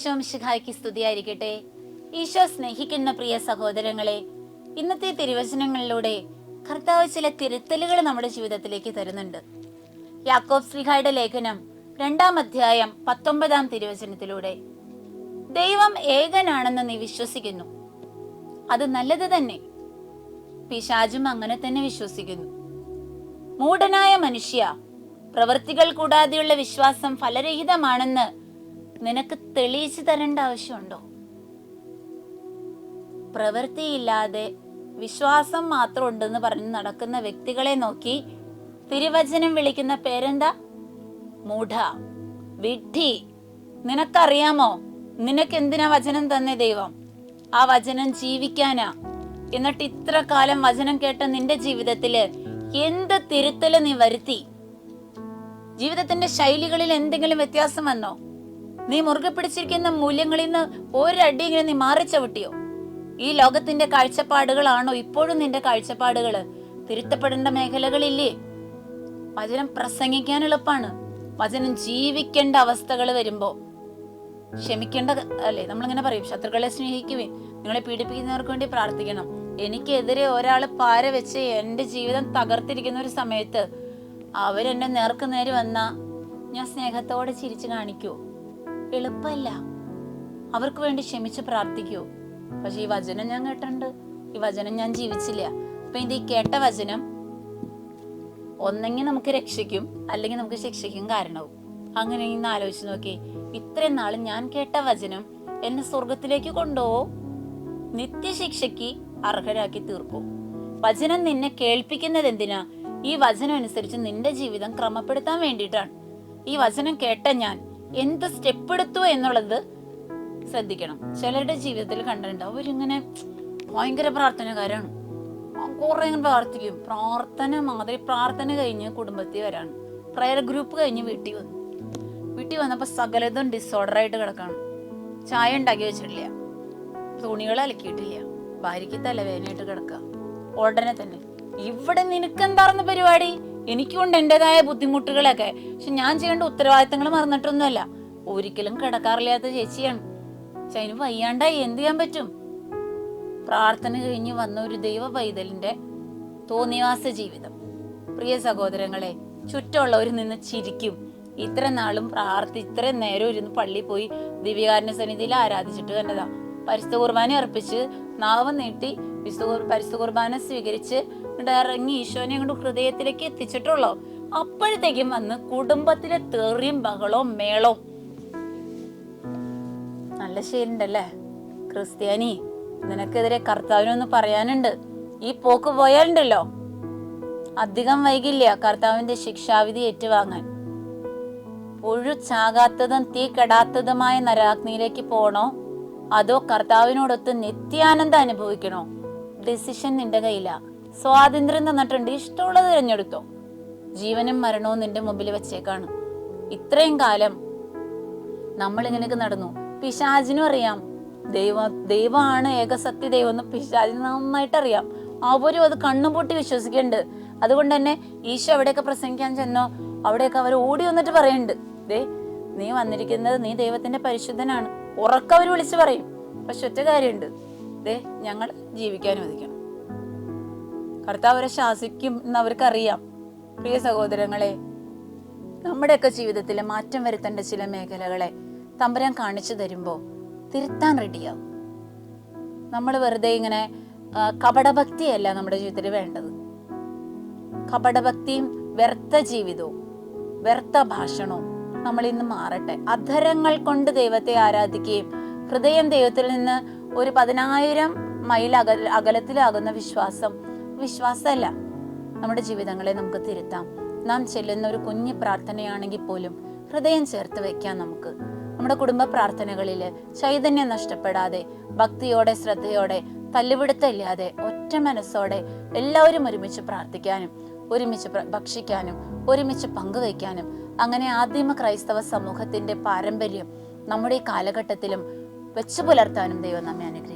ഈശോംശിഹായ്ക്ക് സ്തുതിയായിരിക്കട്ടെ. ഈശോ സ്നേഹിക്കുന്ന പ്രിയ സഹോദരങ്ങളെ ഇന്നത്തെ തിരുവചനങ്ങളിലൂടെ കർത്താവ് ചില തിരുത്തലുകൾ നമ്മുടെ ജീവിതത്തിലേക്ക് തരുന്നുണ്ട്. യാക്കോബ് ശ്രീഹായുടെ ലേഖനം രണ്ടാം അധ്യായം പത്തൊമ്പതാം തിരുവചനത്തിലൂടെ ദൈവം ഏകനാണെന്ന് നീ വിശ്വസിക്കുന്നു. അത് നല്ലത് തന്നെ. പിശാജും അങ്ങനെ തന്നെ വിശ്വസിക്കുന്നു. മൂഢനായ മനുഷ്യ പ്രവൃത്തികൾ കൂടാതെയുള്ള വിശ്വാസം ഫലരഹിതമാണെന്ന് നിനക്ക് തെളിയിച്ചു തരേണ്ട ആവശ്യമുണ്ടോ? പ്രവൃത്തിയില്ലാതെ വിശ്വാസം മാത്രം ഉണ്ടെന്ന് പറഞ്ഞ് നടക്കുന്ന വ്യക്തികളെ നോക്കി തിരുവചനം വിളിക്കുന്ന പേരെന്താ? മൂഢ. വിഡ്ഢി. നിനക്കറിയാമോ? നിനക്ക് എന്തിനാ വചനം തന്നെ ദൈവം? ആ വചനം ജീവിക്കാനാ. എന്നിട്ട് ഇത്ര കാലം വചനം കേട്ട നിന്റെ ജീവിതത്തിൽ എന്ത് തിരുത്തൽ നീ വരുത്തി? ജീവിതത്തിന്റെ ശൈലികളിൽ എന്തെങ്കിലും വ്യത്യാസം വന്നോ? നീ മുറുകെ പിടിച്ചിരിക്കുന്ന മൂല്യങ്ങളിൽ നിന്ന് ഒരടിയെങ്കിലും നീ മാറി ചവിട്ടിയോ? ഈ ലോകത്തിന്റെ കാഴ്ചപ്പാടുകളാണോ ഇപ്പോഴും നിന്റെ കാഴ്ചപ്പാടുകൾ തിരുത്തപ്പെടേണ്ട മേഖലകളില്ലേ? വചനം പ്രസംഗിക്കാൻ എളുപ്പാണ്. വചനം ജീവിക്കേണ്ട അവസ്ഥകൾ വരുമ്പോ. ക്ഷമിക്കേണ്ട അല്ലേ? നമ്മളിങ്ങനെ പറയും ശത്രുക്കളെ സ്നേഹിക്കുവേ നിങ്ങളെ പീഡിപ്പിക്കുന്നവർക്ക് വേണ്ടി പ്രാർത്ഥിക്കണം. എനിക്കെതിരെ ഒരാൾ പാര വെച്ച് എന്റെ ജീവിതം തകർത്തിരിക്കുന്ന ഒരു സമയത്ത് അവരെന്നെ നേർക്ക് നേരെ വന്നാ ഞാൻ സ്നേഹത്തോടെ ചിരിച്ചു കാണിക്കൂ. എളുപ്പമല്ല. അവർക്ക് വേണ്ടി ക്ഷമിച്ച് പ്രാർത്ഥിക്കൂ. പക്ഷെ ഈ വചനം ഞാൻ കേട്ടിട്ടുണ്ട്. ഈ വചനം ഞാൻ ജീവിച്ചില്ല. അപ്പൊ ഇത് ഈ കേട്ട വചനം ഒന്നെങ്കിൽ നമുക്ക് രക്ഷിക്കും അല്ലെങ്കിൽ നമുക്ക് ശിക്ഷിക്കും കാരണവും. അങ്ങനെ ഇന്ന് ആലോചിച്ച് നോക്കി. ഇത്രയും നാൾ ഞാൻ കേട്ട വചനം എന്നെ സ്വർഗത്തിലേക്ക് കൊണ്ടുപോകും. നിത്യശിക്ഷയ്ക്ക് അർഹരാക്കി തീർക്കും. വചനം നിന്നെ കേൾപ്പിക്കുന്നത് എന്തിനാ? ഈ വചനം അനുസരിച്ച് നിന്റെ ജീവിതം ക്രമപ്പെടുത്താൻ വേണ്ടിയിട്ടാണ്. ഈ വചനം കേട്ട ഞാൻ എന്ത് സ്റ്റെപ്പ് എടുത്തു എന്നുള്ളത് ശ്രദ്ധിക്കണം. ചിലരുടെ ജീവിതത്തിൽ കണ്ടിട്ടുണ്ട് അവരിങ്ങനെ ഭയങ്കര പ്രാർത്ഥനക്കാരാണ് കുറെ പ്രാർത്ഥിക്കും. പ്രാർത്ഥന മാതിരി പ്രാർത്ഥന കഴിഞ്ഞ് കുടുംബത്തിൽ വരാണ്. പ്രയർ ഗ്രൂപ്പ് കഴിഞ്ഞ് വീട്ടിൽ വന്നു. വീട്ടിൽ വന്നപ്പോൾ സകലതും ഡിസോർഡർ ആയിട്ട് കിടക്കാണ്. ചായ ഉണ്ടാക്കി വെച്ചിട്ടില്ല. തുണികൾ അലക്കിയിട്ടില്ല. ഭാര്യയ്ക്ക് തലവേദനയായിട്ട് കിടക്കുക. ഉടനെ തന്നെ. ഇവിടെ നിനക്ക് എന്താർന്ന പരിപാടി? എനിക്കുണ്ട് എന്റേതായ ബുദ്ധിമുട്ടുകളൊക്കെ. പക്ഷെ ഞാൻ ചെയ്യേണ്ട ഉത്തരവാദിത്തങ്ങൾ മറന്നിട്ടൊന്നുമല്ല. ഒരിക്കലും കിടക്കാറില്ലാത്ത ചേച്ചിയാണ്. പക്ഷെ അതിന് വയ്യാണ്ടായി എന്ത് ചെയ്യാൻ പറ്റും? പ്രാർത്ഥന കഴിഞ്ഞ് വന്ന ഒരു ദൈവ പൈതലിന്റെ തോന്നിവാസ ജീവിതം. പ്രിയ സഹോദരങ്ങളെ ചുറ്റുമുള്ളവർ നിന്ന് ചിരിക്കും. ഇത്ര നാളും പ്രാർത്ഥി ഇത്ര നേരം ഇരുന്ന് പള്ളി പോയി ദിവ്യകാരണ സന്നിധിയിൽ ആരാധിച്ചിട്ട് തന്നെതാ പരിസ്ഥ കുർബാന അർപ്പിച്ച് നാവ് നീട്ടി വിശുദ്ധ പരിസ്ഥ കുർബാന സ്വീകരിച്ച് ഇങ്ങോട്ട് ഇറങ്ങി ഈശോനെ അങ്ങോട്ട് ഹൃദയത്തിലേക്ക് എത്തിച്ചിട്ടുള്ളോ. അപ്പോഴത്തേക്കും വന്ന് കുടുംബത്തിലെ തെറിയും ബഹളവും മേളവും. നല്ല ശരിണ്ടല്ലേ ക്രിസ്ത്യാനി നിനക്കെതിരെ കർത്താവിനൊന്ന് പറയാനുണ്ട്. ഈ പോക്ക് പോയാലുണ്ടല്ലോ. അധികം വൈകില്ല കർത്താവിന്റെ ശിക്ഷാവിധി ഏറ്റുവാങ്ങാൻ. പുഴു ചാകാത്തതും തീ കെടാത്തതുമായ നരാഗ്നിയിലേക്ക് പോണോ? അതോ കർത്താവിനോടൊത്ത് നിത്യാനന്ദം അനുഭവിക്കണോ? ഡിസിഷൻ നിന്റെ കയ്യില. സ്വാതന്ത്ര്യം തന്നിട്ടുണ്ട്. ഇഷ്ടമുള്ളത് തിരഞ്ഞെടുത്തോ. ജീവനും മരണവും നിന്റെ മുമ്പിൽ വെച്ചേക്കാണ്. ഇത്രയും കാലം നമ്മൾ ഇങ്ങനെയൊക്കെ നടന്നു. പിശാചിനും അറിയാം. ദൈവ ദൈവമാണ് ഏകസത്യ ദൈവം എന്ന് പിശാചിന് നന്നായിട്ട് അറിയാം. അവരും അത് കണ്ണുപൂട്ടി വിശ്വസിക്കുന്നുണ്ട്. അതുകൊണ്ട് തന്നെ ഈശോ അവിടെയൊക്കെ പ്രസംഗിക്കാൻ ചെന്നോ? അവിടെയൊക്കെ അവർ ഓടി വന്നിട്ട് പറയുന്നുണ്ട്. ദേ നീ വന്നിരിക്കുന്നത് നീ ദൈവത്തിന്റെ പരിശുദ്ധനാണ്. ഉറക്കവർ വിളിച്ചു പറയും. പക്ഷെ ഒറ്റ കാര്യമുണ്ട്. ദേ ഞങ്ങൾ ജീവിക്കാൻ അനുവദിക്കണം. കർത്താവ് അവരെ ശാസിക്കും എന്ന് അവർക്കറിയാം പ്രിയ സഹോദരങ്ങളെ നമ്മുടെയൊക്കെ ജീവിതത്തിൽ മാറ്റം വരുത്തേണ്ട ചില മേഖലകളെ തമ്പുരാൻ കാണിച്ചു തരുമ്പോൾ തിരുത്താൻ റെഡിയാവും നമ്മൾ വെറുതെ ഇങ്ങനെ കപടഭക്തിയല്ല നമ്മുടെ ജീവിതത്തിൽ വേണ്ടത്. കപടഭക്തിയും വ്യർത്ഥ ജീവിതവും വ്യർത്ഥ ഭാഷണവും നമ്മൾ ഇന്ന് മാറട്ടെ. അധരങ്ങൾ കൊണ്ട് ദൈവത്തെ ആരാധിക്കുകയും ഹൃദയം ദൈവത്തിൽ നിന്ന് ഒരു പതിനായിരം മൈൽ അകല അകലത്തിലാകുന്ന വിശ്വാസം വിശ്വാസമല്ല. നമ്മുടെ ജീവിതങ്ങളെ നമുക്ക് തിരുത്താം. നാം ചെല്ലുന്ന ഒരു കുഞ്ഞു പ്രാർത്ഥനയാണെങ്കിൽ പോലും ഹൃദയം ചേർത്ത് വെക്കാം നമുക്ക്. നമ്മുടെ കുടുംബ പ്രാർത്ഥനകളിൽ ചൈതന്യം നഷ്ടപ്പെടാതെ ഭക്തിയോടെ ശ്രദ്ധയോടെ തല്ലുപിടുത്തമില്ലാതെ ഒറ്റ മനസ്സോടെ എല്ലാവരും ഒരുമിച്ച് പ്രാർത്ഥിക്കാനും ഒരുമിച്ച് ഭക്ഷിക്കാനും ഒരുമിച്ച് പങ്കുവയ്ക്കാനും അങ്ങനെ ആദിമ ക്രൈസ്തവ സമൂഹത്തിന്റെ പാരമ്പര്യം നമ്മുടെ ഈ കാലഘട്ടത്തിലും വെച്ചു പുലർത്താനും ദൈവം നമ്മെ അനുഗ്രഹിക്കും.